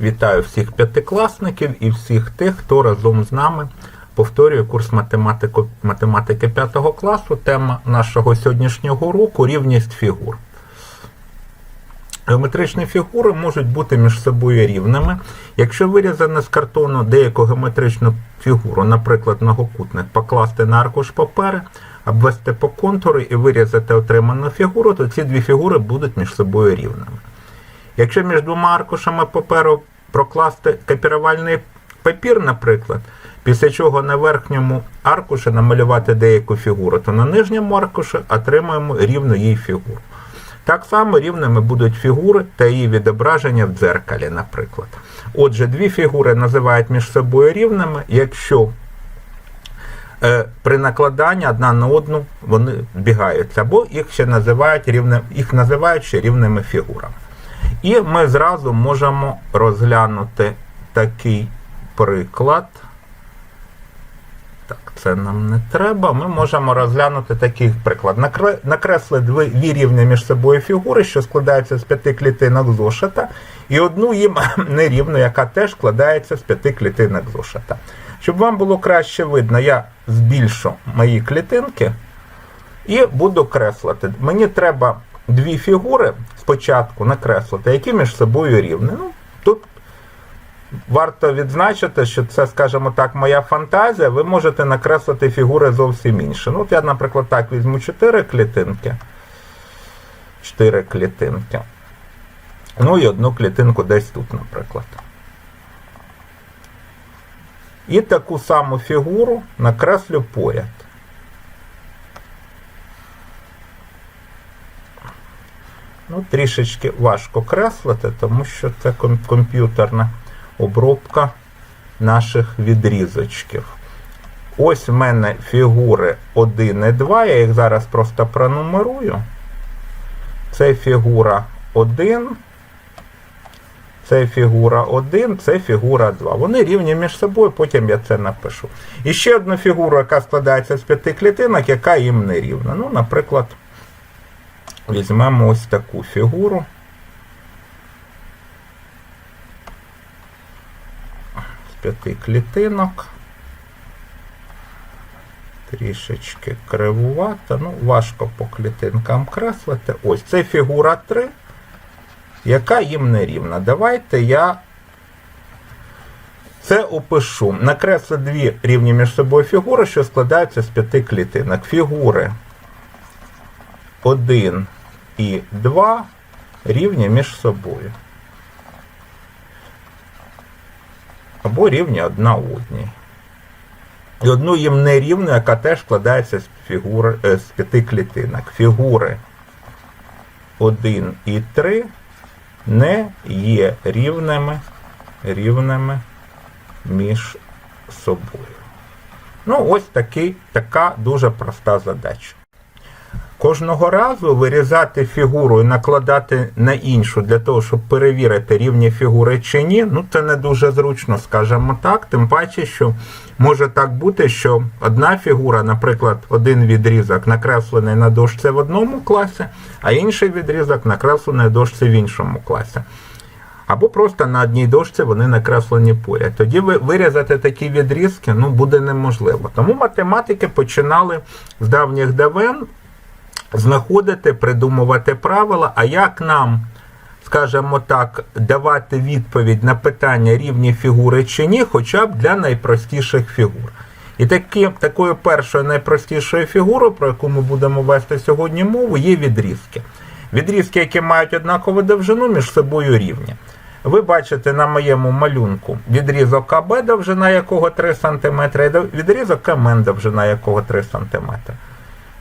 Вітаю всіх п'ятикласників і всіх тих, хто разом з нами повторює курс математику, математики 5 класу. Тема нашого сьогоднішнього уроку рівність фігур. Геометричні фігури можуть бути між собою рівними, якщо вирізане з картону деяку геометричну фігуру, наприклад, многокутник, покласти на аркуш папери, обвести по контуру і вирізати отриману фігуру, то ці дві фігури будуть між собою рівними. Якщо між двома аркушами паперу прокласти копірувальний папір, наприклад, після чого на верхньому аркуші намалювати деяку фігуру, то на нижньому аркуші отримаємо рівну їй фігуру. Так само рівними будуть фігури та її відображення в дзеркалі, наприклад. Отже, дві фігури називають між собою рівними, якщо е, при накладанні одна на одну вони збігаються, або їх ще називають рівним, їх називають ще рівними фігурами. І ми зразу можемо розглянути такий приклад. Так, це нам не треба. Ми можемо розглянути такий приклад. Накресли дві рівні між собою фігури, що складаються з п'яти клітинок зошита, і одну їм нерівну, яка теж складається з п'яти клітинок зошита. Щоб вам було краще видно, я збільшу мої клітинки і буду креслити. Мені треба дві фігури спочатку накреслити, які між собою рівні. Ну, тут варто відзначити, що це, скажімо так, моя фантазія. Ви можете накреслити фігури зовсім інші. Ну, от я, наприклад, так візьму 4 клітинки. 4 клітинки. Ну і одну клітинку десь тут, наприклад. І таку саму фігуру накреслю поряд. Ну, трішечки важко креслити, тому що це комп'ютерна обробка наших відрізочків. Ось в мене фігури 1 і 2, я їх зараз просто пронумерую. Це фігура 1, це фігура 1, це фігура 2. Вони рівні між собою, потім я це напишу. І ще одну фігуру, яка складається з п'яти клітинок, яка їм не рівна. Ну, наприклад, візьмемо ось таку фігуру. З п'яти клітинок. Трішечки кривувато, ну, важко по клітинкам креслити. Ось це фігура 3, яка їм не рівна. Давайте я це опишу. Накреслю дві рівні між собою фігури, що складаються з п'яти клітинок. Фігури 1 і 2 рівні між собою. Або рівні одна одній. І одну їм нерівну, яка теж складається з, фігури, е, з п'яти клітинок. Фігури 1 і 3 не є рівними, рівними між собою. Ну, ось такий, така дуже проста задача. Кожного разу вирізати фігуру і накладати на іншу для того, щоб перевірити рівні фігури чи ні, ну це не дуже зручно, скажімо так. Тим паче, що може так бути, що одна фігура, наприклад, один відрізок накреслений на дошці в одному класі, а інший відрізок накреслений на дошці в іншому класі. Або просто на одній дошці вони накреслені поряд. Тоді вирізати такі відрізки ну, буде неможливо. Тому математики починали з давніх давен знаходити, придумувати правила, а як нам, скажімо так, давати відповідь на питання рівні фігури чи ні, хоча б для найпростіших фігур. І такі, такою першою найпростішою фігурою, про яку ми будемо вести сьогодні мову, є відрізки. Відрізки, які мають однакову довжину, між собою рівні. Ви бачите на моєму малюнку відрізок АБ, довжина якого 3 см, і відрізок МН, довжина якого 3 см.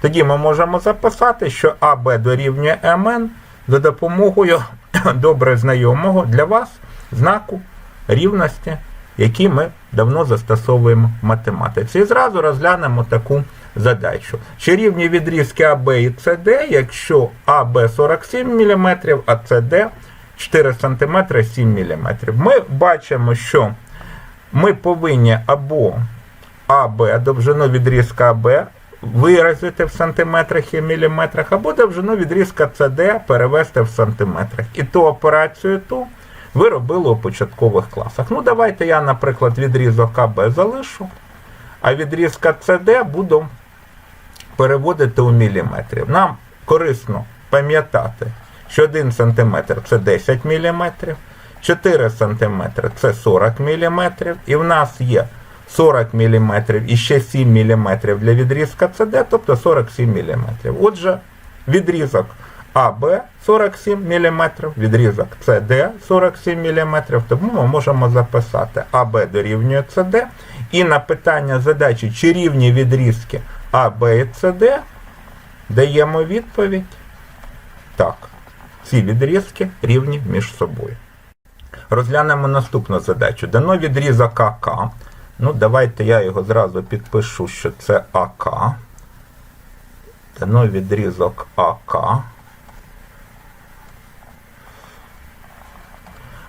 Тоді ми можемо записати, що АБ дорівнює МН за допомогою добре знайомого для вас знаку рівності, який ми давно застосовуємо в математиці. І зразу розглянемо таку задачу. Чи рівні відрізки АБ і СД, якщо АБ 47 мм, а СД 4 см 7 мм. Ми бачимо, що ми повинні або АБ, довжину відрізка АБ, виразити в сантиметрах і міліметрах, або довжину відрізка CD перевести в сантиметрах. І ту операцію ту ви робили у початкових класах. Ну, давайте я, наприклад, відрізок АБ залишу, а відрізка СД буду переводити у міліметрів. Нам корисно пам'ятати, що 1 см це 10 мм, 4 см це 40 мм, і в нас є 40 мм і ще 7 мм для відрізка СД, тобто 47 мм. Отже, відрізок АБ 47 мм, відрізок СД 47 мм, тому ми можемо записати АБ дорівнює СД. І на питання задачі, чи рівні відрізки АБ і СД, даємо відповідь. Так, ці відрізки рівні між собою. Розглянемо наступну задачу. Дано відрізок АК. Ну, давайте я його зразу підпишу, що це АК. Дано відрізок АК.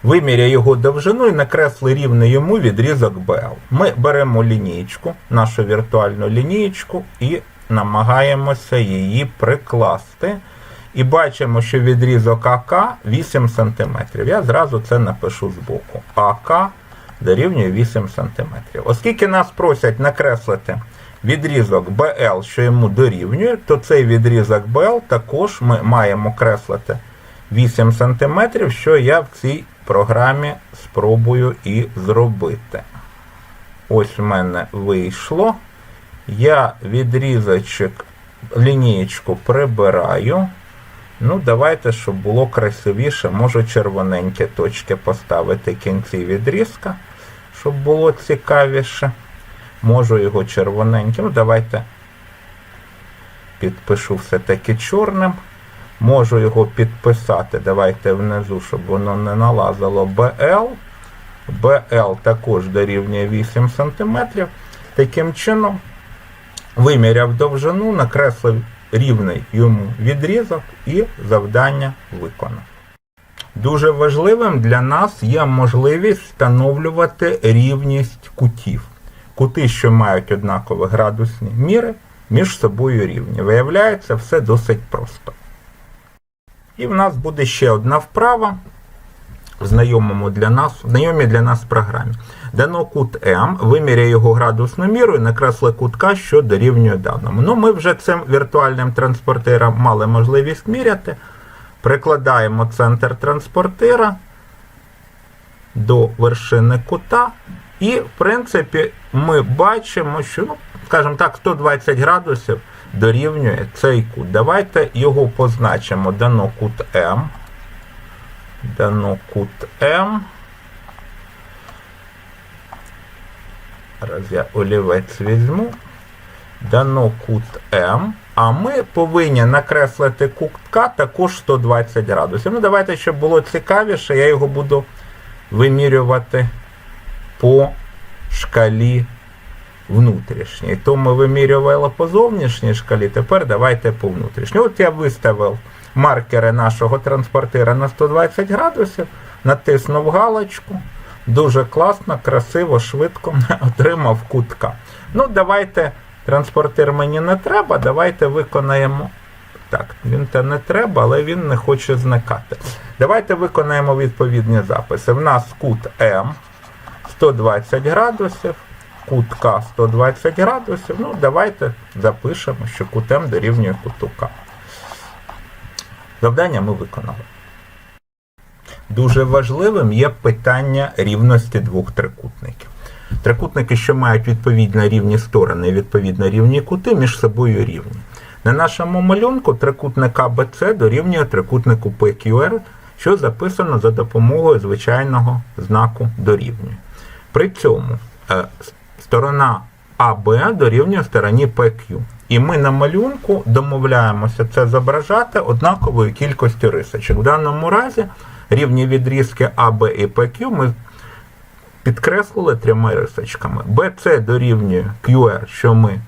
Виміряй його довжину і накресли рівний йому відрізок BL. Ми беремо лінієчку, нашу віртуальну лінієчку, і намагаємося її прикласти. І бачимо, що відрізок АК 8 см. Я зразу це напишу збоку. АК дорівнює 8 см. Оскільки нас просять накреслити відрізок BL, що йому дорівнює, то цей відрізок BL також ми маємо креслити 8 см, що я в цій програмі спробую і зробити. Ось в мене вийшло. Я відрізочок, лінієчку прибираю. Ну, давайте, щоб було красивіше, можу червоненькі точки поставити кінці відрізка, щоб було цікавіше. Можу його червоненьким. Ну, давайте підпишу все-таки чорним. Можу його підписати. Давайте внизу, щоб воно не налазило BL. BL також дорівнює 8 см. Таким чином, виміряв довжину, накреслив рівний йому відрізок і завдання виконав. Дуже важливим для нас є можливість встановлювати рівність кутів. Кути, що мають однакові градусні міри, між собою рівні. Виявляється, все досить просто. І в нас буде ще одна вправа в знайомому для нас, знайомій для нас програмі. Дано кут М, виміряє його градусну міру і накресли кутка, що дорівнює даному. Ну, ми вже цим віртуальним транспортером мали можливість міряти. Прикладаємо центр транспортира до вершини кута. І, в принципі, ми бачимо, що, ну, скажімо так, 120 градусів дорівнює цей кут. Давайте його позначимо. Дано кут М. Дано кут М. Зараз я олівець візьму. Дано кут М. А ми повинні накреслити кутка також 120 градусів. Ну, давайте, щоб було цікавіше, я його буду вимірювати по шкалі внутрішній. То ми вимірювали по зовнішній шкалі, тепер давайте по внутрішній. От я виставив маркери нашого транспортира на 120 градусів, натиснув галочку. Дуже класно, красиво, швидко отримав кутка. Ну, давайте, транспортир мені не треба, давайте виконаємо. Так, він те не треба, але він не хоче зникати. Давайте виконаємо відповідні записи. В нас кут М 120 градусів, кут К 120 градусів. Ну, давайте запишемо, що кут М дорівнює куту К. Завдання ми виконали. Дуже важливим є питання рівності двох трикутників. Трикутники, що мають відповідно рівні сторони і відповідно рівні кути, між собою рівні. На нашому малюнку трикутник ABC дорівнює трикутнику PQR, що записано за допомогою звичайного знаку дорівнює. При цьому е, сторона АБ дорівнює стороні PQ. І ми на малюнку домовляємося це зображати однаковою кількістю рисочок. В даному разі рівні відрізки АБ і PQ ми підкреслили трьома рисочками. BC дорівнює QR, що ми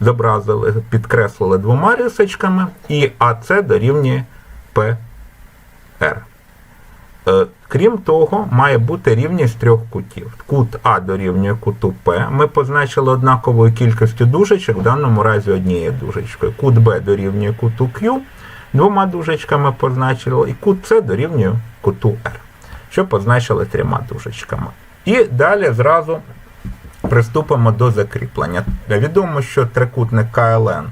зобразили, підкреслили двома рисочками, і АС дорівнює PR. Е, Крім того, має бути рівність трьох кутів. Кут А дорівнює куту П. Ми позначили однаковою кількістю дужечок, в даному разі однією дужечкою. Кут Б дорівнює куту Q, двома дужечками позначили, і кут С дорівнює куту R. що позначили трьома дужечками. І далі зразу приступимо до закріплення. Відомо, що трикутник КЛН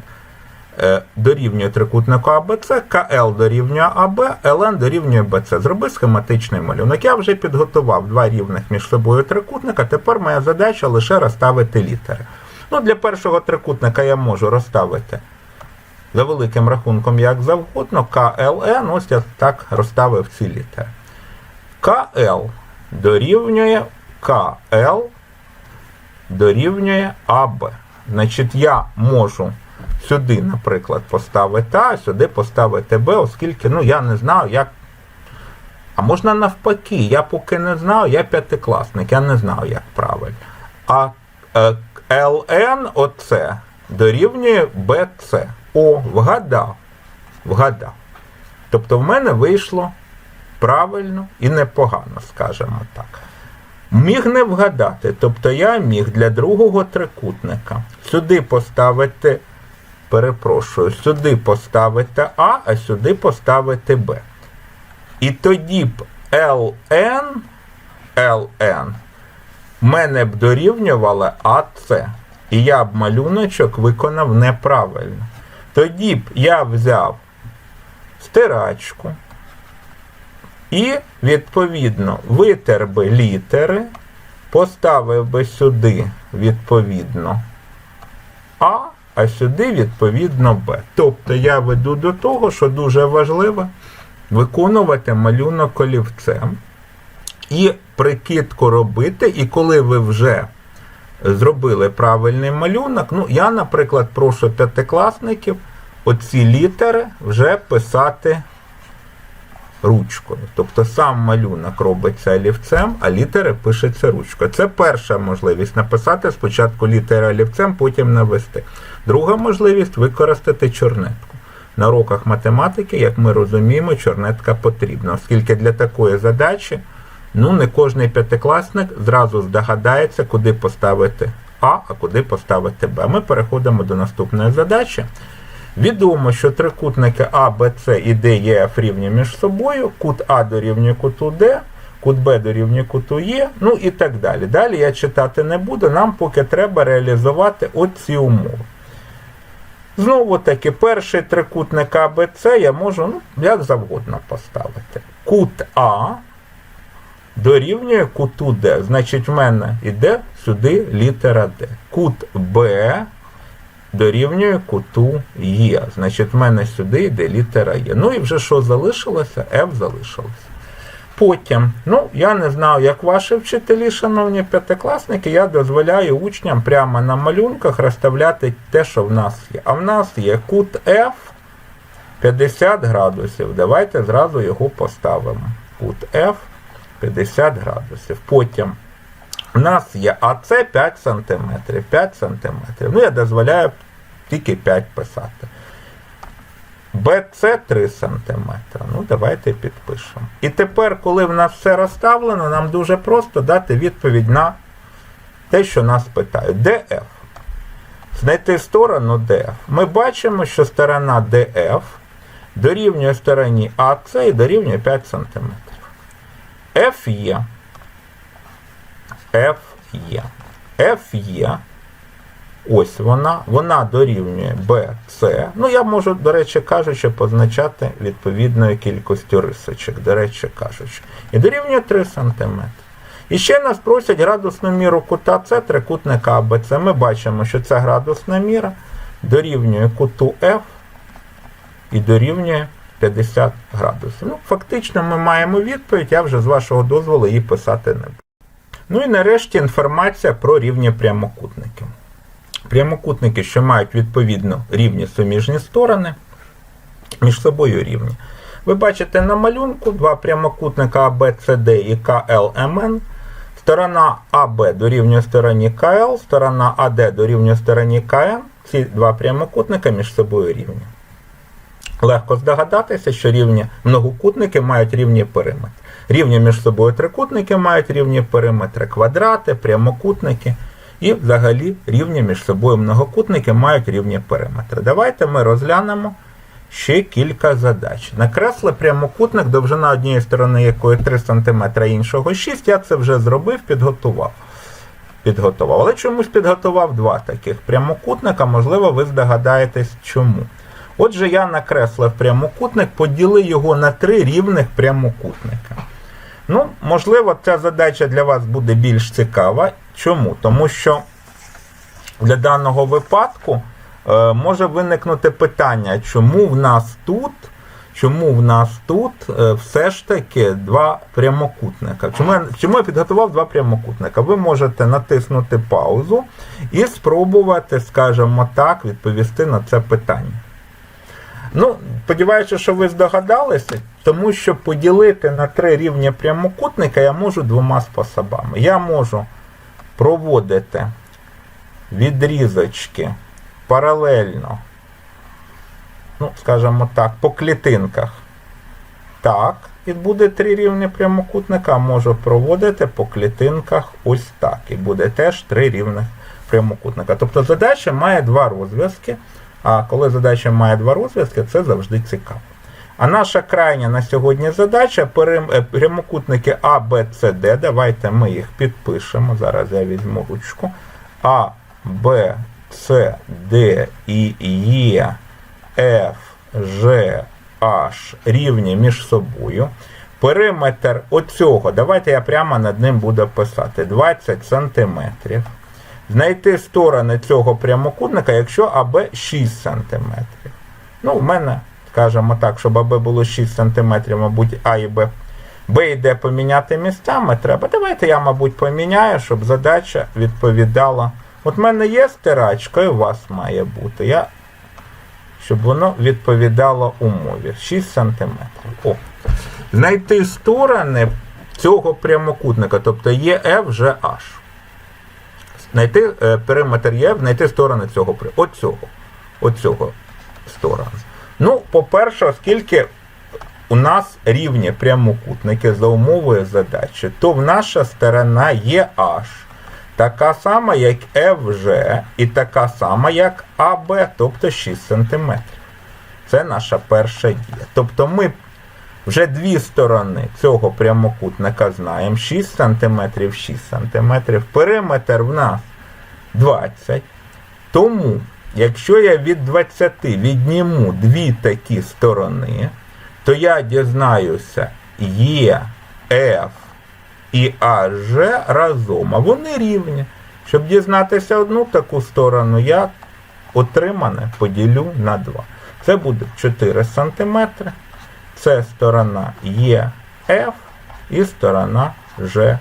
е, дорівнює трикутнику АБЦ, КЛ дорівнює АБ, ЛН дорівнює БЦ. Зроби схематичний малюнок. Я вже підготував два рівних між собою трикутника. Тепер моя задача лише розставити літери. Ну, Для першого трикутника я можу розставити за великим рахунком як завгодно. КЛН, ось я так розставив ці літери. КЛ дорівнює КЛ дорівнює АБ. Значить, я можу сюди, наприклад, поставити А, сюди поставити Б, оскільки ну, я не знаю, як. А можна навпаки, я поки не знаю, я п'ятикласник, я не знаю, як правильно. А е, ЛН оце дорівнює БЦ. О, вгадав. Вгадав. Тобто в мене вийшло правильно і непогано, скажімо так. Міг не вгадати, тобто я міг для другого трикутника сюди поставити, перепрошую, сюди поставити А, а сюди поставити Б. І тоді б LN, LN мене б дорівнювало АЦ. І я б малюночок виконав неправильно. Тоді б я взяв стирачку і, відповідно, витер би літери, поставив би сюди, відповідно, А, а сюди, відповідно, Б. Тобто я веду до того, що дуже важливо виконувати малюнок олівцем і прикидку робити, і коли ви вже зробили правильний малюнок, ну, я, наприклад, прошу п'ятикласників оці літери вже писати ручкою. Тобто сам малюнок робиться олівцем, а літери пишеться ручкою. Це перша можливість написати спочатку літери олівцем, потім навести. Друга можливість використати чорнетку. На уроках математики, як ми розуміємо, чорнетка потрібна, оскільки для такої задачі ну, не кожний п'ятикласник зразу здогадається, куди поставити А, а куди поставити Б. Ми переходимо до наступної задачі. Відомо, що трикутники А, Б, С і Д, Е, Ф рівні між собою, кут А дорівнює куту Д, кут Б дорівнює куту Е, ну і так далі. Далі я читати не буду, нам поки треба реалізувати оці умови. Знову таки, перший трикутник А, Б, С я можу ну, як завгодно поставити. Кут А дорівнює куту Д. Значить, в мене йде сюди літера Д. Кут Б дорівнює куту Є. Значить, в мене сюди йде літера Є. Ну і вже що залишилося? F залишилося. Потім, ну, я не знаю, як ваші вчителі, шановні п'ятикласники, я дозволяю учням прямо на малюнках розставляти те, що в нас є. А в нас є кут F 50 градусів. Давайте зразу його поставимо. Кут F 50 градусів. Потім у нас є АЦ 5 см. 5 см. Ну, я дозволяю тільки 5 писати. БЦ 3 см. Ну, давайте підпишемо. І тепер, коли в нас все розставлено, нам дуже просто дати відповідь на те, що нас питають. DF. Знайти сторону DF. Ми бачимо, що сторона DF дорівнює стороні АЦ і дорівнює 5 см. F є. F є. F є. Ось вона. Вона дорівнює BC. Ну, я можу, до речі кажучи, позначати відповідною кількістю рисочок, до речі кажучи. І дорівнює 3 см. І ще нас просять градусну міру кута С трикутника АБЦ. Ми бачимо, що ця градусна міра дорівнює куту F і дорівнює 50 градусів. Ну, Фактично ми маємо відповідь, я вже з вашого дозволу її писати не буду. Ну і нарешті інформація про рівні прямокутників. Прямокутники, що мають відповідно рівні суміжні сторони, між собою рівні. Ви бачите на малюнку два прямокутника ABCD і KLMN. Сторона АБ дорівнює стороні КЛ, сторона АД дорівнює стороні КМ. Ці два прямокутника між собою рівні. Легко здогадатися, що рівні многокутники мають рівні периметри. Рівні між собою трикутники мають рівні периметри, квадрати, прямокутники. І взагалі рівні між собою многокутники мають рівні периметри. Давайте ми розглянемо ще кілька задач. Накресли прямокутник, довжина однієї сторони якої 3 см, іншого 6. Я це вже зробив, підготував. Підготував. Але чомусь підготував два таких прямокутника, можливо, ви здогадаєтесь чому. Отже, я накреслив прямокутник, поділив його на три рівних прямокутника. Ну, можливо, ця задача для вас буде більш цікава. Чому? Тому що для даного випадку е, може виникнути питання, чому в нас тут, чому в нас тут е, все ж таки два прямокутника? Чому я, чому я підготував два прямокутника? Ви можете натиснути паузу і спробувати, скажімо так, відповісти на це питання. Ну, сподіваюся, що ви здогадалися, тому що поділити на три рівні прямокутника я можу двома способами. Я можу проводити відрізочки паралельно, ну, скажімо так, по клітинках. Так, і буде три рівні прямокутника, можу проводити по клітинках ось так. І буде теж три рівних прямокутника. Тобто задача має два розв'язки. А коли задача має два розв'язки, це завжди цікаво. А наша крайня на сьогодні задача е, прямокутники А, Б, С, Д. Давайте ми їх підпишемо. Зараз я візьму ручку. А, Б, С, Д, І, Е, Ф, Ж, H рівні між собою. Периметр оцього, давайте я прямо над ним буду писати 20 см. Знайти сторони цього прямокутника, якщо АБ 6 см. Ну, в мене, скажімо так, щоб АБ було 6 см, мабуть, А і Б. Б і поміняти місцями треба. Давайте я, мабуть, поміняю, щоб задача відповідала. От в мене є стирачка, і у вас має бути. Я, щоб воно відповідало умові. 6 см. О. Знайти сторони цього прямокутника, тобто є F, G, H знайти е, периметр знайти сторони цього оцього, оцього сторони. Ну, по-перше, оскільки у нас рівні прямокутники за умовою задачі, то в наша сторона є H, така сама, як FG, і така сама, як AB, тобто 6 см. Це наша перша дія. Тобто ми вже дві сторони цього прямокутника знаємо. 6 см, 6 см. Периметр в нас 20. Тому, якщо я від 20 відніму дві такі сторони, то я дізнаюся Е, F і AG разом, а вони рівні. Щоб дізнатися одну таку сторону, я отримане поділю на 2. Це буде 4 см. Це сторона EF і сторона GH.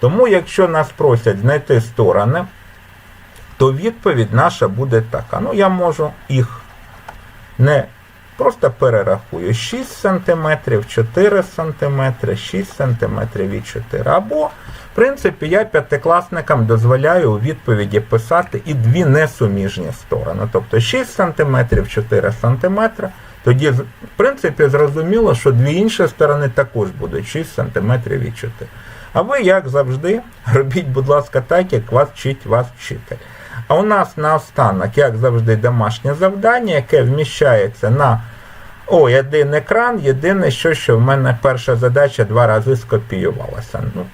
Тому, якщо нас просять знайти сторони, то відповідь наша буде така. Ну, я можу їх не просто перерахую 6 см, 4 см, 6 см і 4. Або, в принципі, я п'ятикласникам дозволяю у відповіді писати і дві несуміжні сторони. Тобто 6 см, 4 см. Тоді, в принципі, зрозуміло, що дві інші сторони також будуть 6 см 4. А ви, як завжди, робіть, будь ласка, так, як вас вчить вас вчитель. А у нас наостанок, як завжди, домашнє завдання, яке вміщається на о, один екран. Єдине, що, що в мене перша задача два рази скопіювалася. Ну,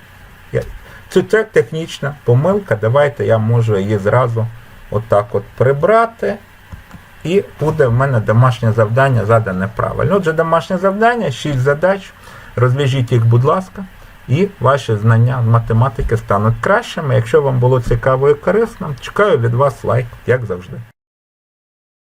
я... Це, це технічна помилка. Давайте я можу її зразу отак от прибрати. І буде в мене домашнє завдання задане правильно. Отже, домашнє завдання, 6 задач. Розв'яжіть їх, будь ласка, і ваші знання математики стануть кращими. Якщо вам було цікаво і корисно, чекаю від вас лайк, як завжди.